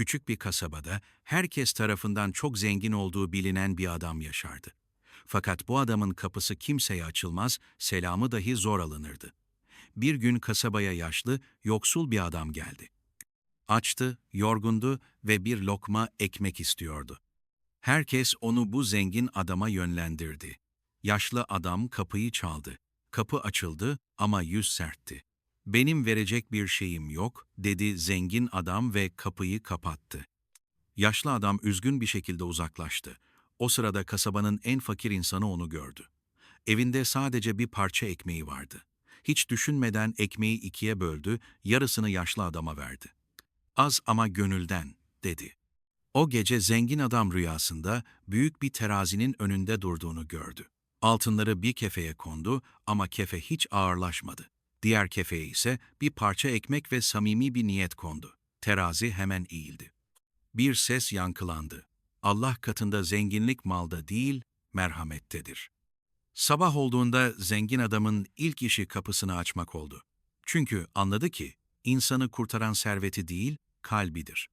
Küçük bir kasabada herkes tarafından çok zengin olduğu bilinen bir adam yaşardı. Fakat bu adamın kapısı kimseye açılmaz, selamı dahi zor alınırdı. Bir gün kasabaya yaşlı, yoksul bir adam geldi. Açtı, yorgundu ve bir lokma ekmek istiyordu. Herkes onu bu zengin adama yönlendirdi. Yaşlı adam kapıyı çaldı. Kapı açıldı ama yüz sertti. Benim verecek bir şeyim yok, dedi zengin adam ve kapıyı kapattı. Yaşlı adam üzgün bir şekilde uzaklaştı. O sırada kasabanın en fakir insanı onu gördü. Evinde sadece bir parça ekmeği vardı. Hiç düşünmeden ekmeği ikiye böldü, yarısını yaşlı adama verdi. Az ama gönülden, dedi. O gece zengin adam rüyasında büyük bir terazinin önünde durduğunu gördü. Altınları bir kefeye kondu ama kefe hiç ağırlaşmadı. Diğer kefeye ise bir parça ekmek ve samimi bir niyet kondu. Terazi hemen eğildi. Bir ses yankılandı. Allah katında zenginlik malda değil, merhamettedir. Sabah olduğunda zengin adamın ilk işi kapısını açmak oldu. Çünkü anladı ki insanı kurtaran serveti değil, kalbidir.